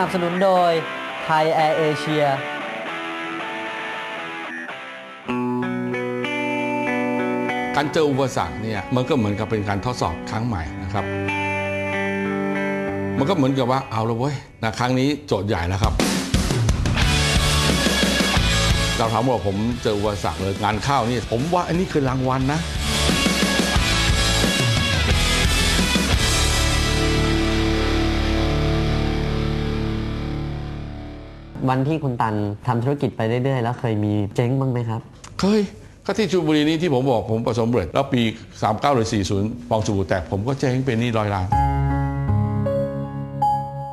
นับสนุนโดยไทยแอร์เอเชียการเจออุปสรรคเนี่ยมันก็เหมือนกับเป็นการทดสอบครั้งใหม่นะครับ มันก็เหมือนกับว่าเอาละเว้ยนะครั้งนี้โจทย์ใหญ่แล้วครับ เราถามว่าผมเจออุปสรรคเลยงานข้าวนี่ผมว่าอันนี้คือรางวัลนะ วันที่คุณตันทำธุรกิจไปเรื่อยๆ แล้วเคยมีเจ๊งบ้างไหมครับ เคยก็ที่ชลบุรีนี้ที่ผมบอกผมประสบความเร็จแล้วปี 39หรือ40ฟองสบู่แตกผมก็เจ๊งเป็นหนี้ร้อยล้าน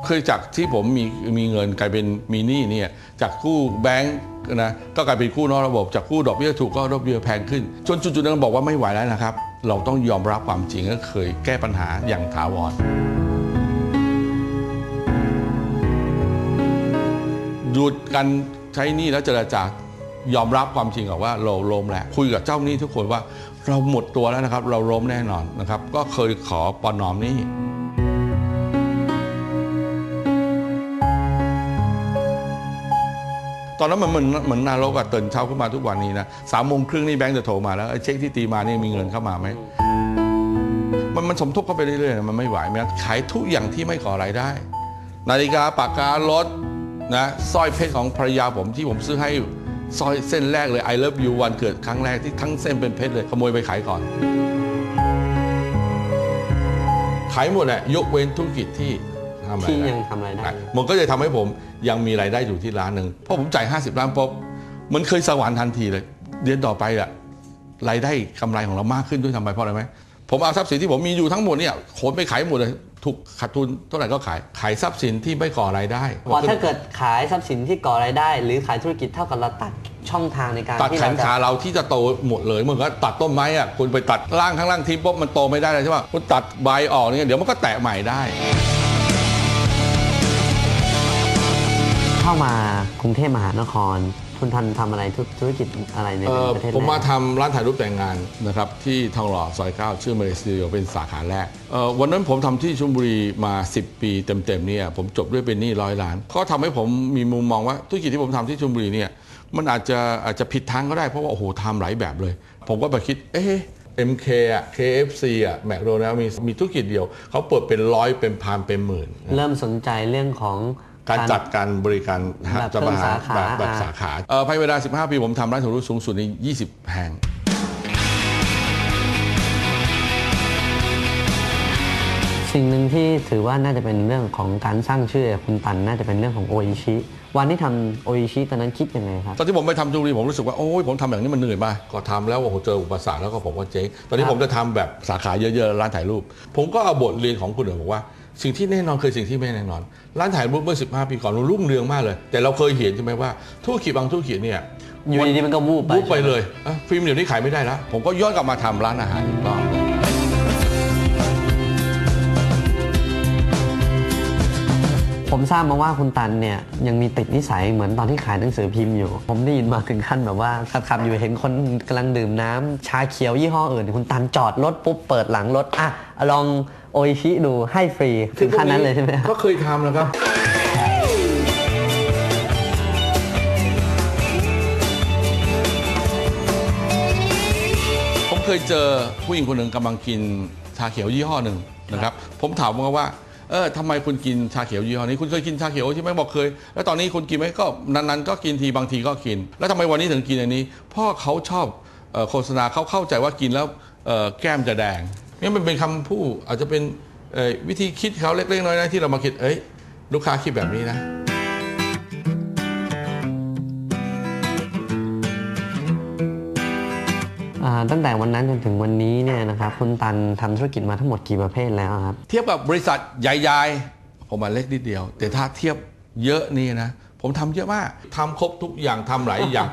เคยจากที่ผมมีมีเงินกลายเป็นมีหนี้เนี่ยจากกู้แบงก์นะก็กลายเป็นกู้นอกระบบจากกู้ดอกเบี้ยถูกก็ดอกเบี้ยแพงขึ้น จนจุดๆนั้นบอกว่าไม่ไหวแล้วนะครับ เราต้องยอมรับความจริงก็เคยแก้ปัญหาอย่างถาวร หยุดกันใช้หนี้แล้วเจรจายอมรับความจริงก่อนว่าเราล้มแล้วคุยกับเจ้าหนี้ทุกคนว่าเราหมดตัวแล้วนะครับ เราล้มแน่นอนนะครับ ก็เคยขอปอนอมหนี้ตอนนั้นมันเหมือนเหมือนนรกอะตื่นเช้าขึ้นมาทุกวันนี้นะสามโมงครึ่งนี่แบงค์จะโทรมาแล้วเช็คที่ตีมานี่มีเงินเข้ามาไหมมันมันสมทบเข้าไปเรื่อยๆมันไม่ไหวแม้ขายทุกอย่างที่ไม่ก่อรายได้ นาฬิกาปากการถ นะสร้อยเพชรของภรรยาผมที่ผมซื้อให้สร้อยเส้นแรกเลย I love you วันเกิดครั้งแรกที่ทั้งเส้นเป็นเพชรเลยขโมยไปขายก่อน ขายหมดแหละยกเว้นธุรกิจที่ทำอะไรที่ได้ยังทำอะไรได้ มันก็จะทำให้ผมยังมีรายได้อยู่ที่ร้านหนึ่งเพราะผมจ่าย 50 ล้านปุ๊บมันเคยสวรรค์ทันทีเลย เดือนต่อไปอะรายได้กำไรของเรามากขึ้นด้วยทำไมเพราะอะไรไหมผมเอาทรัพย์สินที่ผมมีอยู่ทั้งหมดเนี่ยขนไปขายหมดเลย ถูกขาดทุนเท่าไหร่ก็ขาย ขายทรัพย์สินที่ไม่ก่อรายได้พอถ้าเกิดขายทรัพย์สินที่ก่อรายได้ หรือขายธุรกิจเท่ากับเราตัดช่องทางในการตัดที่แขเรานจะขาเราที่จะโตหมดเลยเหมือนกับตัดต้นไม้อะคุณไปตัดล่างข้างล่างทิ้งปุ๊บมันโตไม่ได้เลยใช่ป่ะคุณตัดใบออกเนี่ยเดี๋ยวมันก็แตะใหม่ได้ เข้ามากรุงเทพมหานคร คุณทันทำอะไรธุธุรกิจอะไรในเอ่อประเทศผมแรมากทำร้านถ่ายรูปแต่งงานนะครับที่ทองหล่อซอยเก้าชื่อมาเลเซียเป็นสาขาแรกเอ่อวันนั้นผมทำที่ชลบุรีมา 10 ปีเต็มๆเนี่ยผมจบด้วยเป็นหนี้ร้อยล้านก็ทำให้ผมมีมุมมองว่าธุรกิจที่ผมทำที่ชลบุรีเนี่ยมันอาจจะอาจจะผิดทางก็ได้เพราะว่าโอ้โหทำหลายแบบเลย ผมก็ไปคิดเอ๊ะ MK อะ KFC อะแมคโดนัลมีมีธุรกิจเดียวเขาเปิดเป็นร้อยเป็นพันเป็นหมื่น เริ่มสนใจเรื่องของ การจัดการบริการแบบจะมาหาเพิ่มสาขาแบบแบบอ่าสาขาเอ่อภายในเวลา 15 ปีผมทำร้านถ่ายรูปสูงสุดใน 20 แห่งสิ่งหนึ่งที่ถือว่าน่าจะเป็นเรื่องของการสร้างชื่อคุณตันน่าจะเป็นเรื่องของโออิชิวันที่ทำโออิชิตอนนั้นคิดยังไงครับตอนที่ผมไปทำชลบุรีผมรู้สึกว่าโอ้ยผมทำอย่างนี้มันเหนื่อยมากก็ทำแล้วโอ้โหเจออุปสรรคแล้วก็ผมก็เจ๊งตอนนี้ครับผมจะทำแบบสาขาเยอะๆร้านถ่ายรูป ผมก็เอาบทเรียนของคุณเอ๋บอกว่า สิ่งที่แน่นอนคือสิ่งที่ไม่แน่นอน ร้านถ่ายรูปเมื่อ 15 ปีก่อนมันรุ่งเรืองมากเลย แต่เราเคยเห็นใช่ไหมว่าธุรกิจบางธุรกิจเนี่ยอยู่ดีๆมันก็วูบไปปุ๊บไปเลยอะฟิล์มเดี๋ยวนี้ขายไม่ได้แล้วผมก็ย้อนกลับมาทำร้านอาหารอีกรอบ ผมทราบมาว่าคุณตันเนี่ยยังมีติดนิสัยเหมือนตอนที่ขายหนังสือพิมพ์อยู่ ผมได้ยินมาถึงขั้นแบบว่าขับๆอยู่เห็นคนกำลังดื่มน้ำชาเขียวยี่ห้ออื่น คุณตันจอดรถปุ๊บเปิดหลังรถอะลองโออิชิดูให้ฟรีถึงขั้นนั้นเลยใช่ไหมครับก็เคยทำนะครับผมเคยเจอผู้หญิงคนหนึ่งกำลังกินชาเขียวยี่ห้อหนึ่งนะครับ ผมถามว่าว่า เออทำไมคุณกินชาเขียวยี่ห้อนี้ คุณเคยกินชาเขียวใช่ไหมบอกเคย แล้วตอนนี้คุณกินไหมก็นานๆก็กินทีบางทีก็กิน แล้วทำไมวันนี้ถึงกินอันนี้เพราะเขาชอบโฆษณาเขาเข้าใจว่ากินแล้วแก้มจะแดงนี่มันเป็นคำพูดอาจจะเป็นวิธีคิดเขาเล็กๆน้อยๆที่เรามาคิดเอ้ยลูกค้าคิดแบบนี้นะ ตั้งแต่วันนั้นจนถึงวันนี้เนี่ยนะครับคุณตันทำธุรกิจมาทั้งหมดกี่ประเภทแล้วครับ เทียบกับบริษัทใหญ่ๆ ผมมาเล็กนิดเดียว แต่ถ้าเทียบเยอะนี่นะผมทำเยอะมากทำครบทุกอย่างทำหลายอย่าง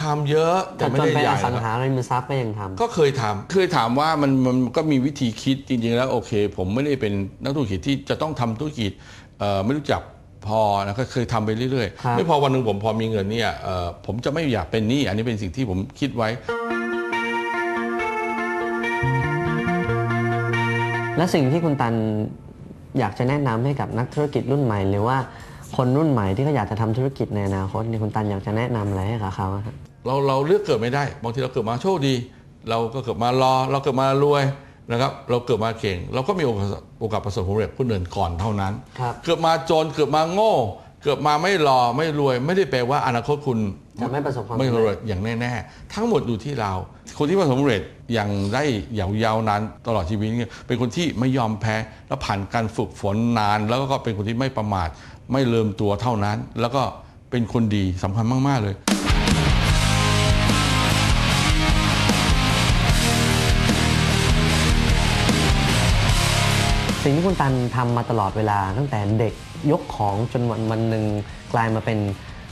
ทำเยอะแต่ไม่จนได้ไปใหอญ่สังนะหาริมทรัพย์ก็ยังทำก็เคยทำเคยถามว่ามันมันก็มีวิธีคิดจริงๆแล้วโอเค ผมไม่ได้เป็นนักธุรกิจที่จะต้องทำธุรกิจเอ่อไม่รู้จักพอนะก็เคยทำไปเรื่อยครับๆไม่พอวันหนึ่งผมพอมีเงินเนี่ยเอ่อผมจะไม่อยากเป็นหนี้อันนี้เป็นสิ่งที่ผมคิดไว้ และสิ่งที่คุณตันอยากจะแนะนำให้กับนักธุรกิจรุ่นใหม่ หรือว่าคนรุ่นใหม่ที่เขาอยากจะทำธุรกิจในอนาคตเนี่ยคุณตันอยากจะแนะนำอะไรให้กับเขาอะครับเราเราเลือกเกิดไม่ได้บางทีเราเกิดมาโชคดี เราก็เกิดมารอ เราเกิดมารวยนะครับเราเกิดมาเก่ง เราก็มีโอกาสโอกาสประสบความสำเร็จคนอื่นก่อนเท่านั้นครับเกิดมาจนเกิดมาโง่ เกิดมาไม่รอไม่รวย ไม่ได้แปลว่าอนาคตคุณจะไม่ประสบความไม่สำรเร็วยจอย่างแน่ๆ ทั้งหมดอยู่ที่เรา คนที่ประสบความสำเร็จอย่างได้ยาวๆนานตลอดชีวิตเนี่ยเป็นคนที่ไม่ยอมแพ้แล้วผ่านการฝึกฝนนาน แล้วก็เป็นคนที่ไม่ประมาท ไม่เลิมตัวเท่านั้น แล้วก็เป็นคนดีสำคัญมาก ๆ เลย สิ่งที่คุณตันทำมาตลอดเวลาตั้งแต่เด็ก ยกของจนวันวันหนึ่งกลายมาเป็น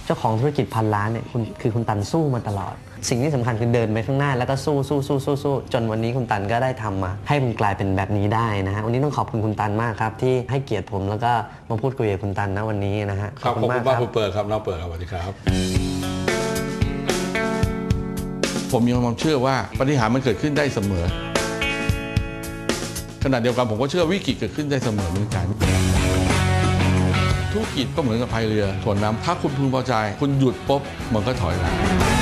เจ้าของธุรกิจพันล้านเนี่ยคุณคือคุณตันสู้มาตลอด สิ่งที่สำคัญคือเดินไปข้างหน้าแล้วก็สู้สู้สู้สู้สู้จนวันนี้คุณตันก็ได้ทำมา ให้มันกลายเป็นแบบนี้ได้นะฮะวันนี้ต้องขอบคุณคุณตันมากครับ ที่ให้เกียรติผมแล้วก็มาพูดคุยกับคุณตันนะวันนี้นะฮะครับขอบคุณมากคุณเปิดครับน้องเปิดครับสวัสดีครับผมมีความเชื่อว่าปฏิหารย์มันเกิดขึ้นได้เสมอ ขณะเดียวกันผมก็เชื่อวิกฤตเกิดขึ้นได้เสมอเหมือนกัน ธุรกิจก็เหมือนกับพายเรือถวนน้ำถ้าคุณพึงพอใจ คุณหยุดปุ๊บมันก็ถอยหลัง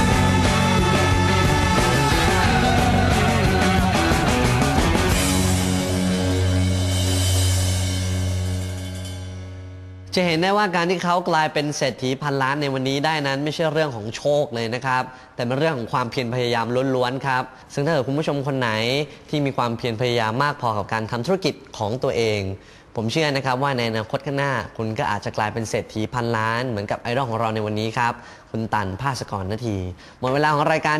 จะเห็นได้ว่าการที่เขากลายเป็นเศรษฐีพันล้านในวันนี้ได้นั้น ไม่ใช่เรื่องของโชคเลยนะครับ แต่เป็นเรื่องของความเพียรพยายามล้วนๆครับ ซึ่งถ้าเกิดคุณผู้ชมคนไหนที่มีความเพียรพยายามมากพอกับการทำธุรกิจของตัวเอง ผมเชื่อนะครับว่าในอนาคตข้างหน้า คุณก็อาจจะกลายเป็นเศรษฐีพันล้าน เหมือนกับไอดอลของเราในวันนี้ครับ คุณตันภาสกรนาทีหมดเวลาของรายการ